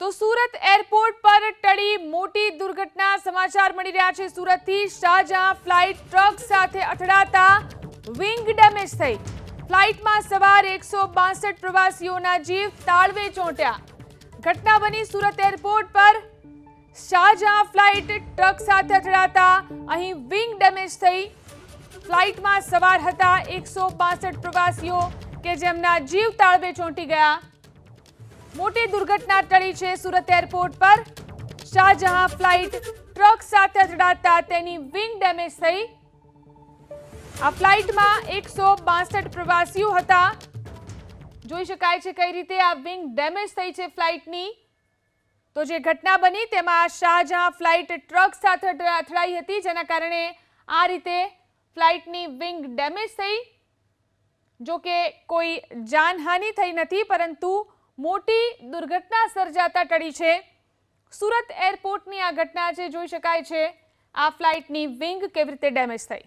તો સુરત એરપોર્ટ પર ટળી મોટી દુર્ઘટના સમાચાર મળી રહ્યા છે. સુરતથી શાહજહાં ફ્લાઇટ ટ્રક સાથે અથડાતા વિંગ ડેમેજ થઈ. ફ્લાઇટમાં સવાર એકસો બાસઠ પ્રવાસીઓના જીવ તાળવે ચોંટ્યા. ઘટના બની સુરત એરપોર્ટ પર. શાહજહાં ફ્લાઇટ ટ્રક સાથે અથડાતા અહીં વિંગ ડેમેજ થઈ. ફ્લાઇટમાં સવાર હતા એકસો બાસઠ પ્રવાસીઓ કે જેમના જીવ તાળવે ચોંટી ગયા. મોટી દુર્ઘટના ટળી છે સુરત એરપોર્ટ પર. શાહજહાં ફ્લાઇટ ટ્રક સાથે અથડાતા તેની વિંગ ડેમેજ થઈ. આ ફ્લાઇટમાં એકસો બાસઠ પ્રવાસીઓ હતા. જોઈ શકાય છે કઈ રીતે આ વિંગ ડેમેજ થઈ છે ફ્લાઇટની. તો જે ઘટના બની તેમાં શાહજહાં ફ્લાઇટ ટ્રક સાથે અથડાઈ હતી, જેના કારણે આ રીતે ફ્લાઇટની વિંગ ડેમેજ થઈ. જો કે કોઈ જાનહાનિ થઈ નથી, પરંતુ મોટી દુર્ઘટના સર્જાતા ટળી છે. સુરત એરપોર્ટની આ ઘટના જે જોઈ શકાય છે. આ ફ્લાઇટની વિંગ કેવી રીતે ડેમેજ થઈ?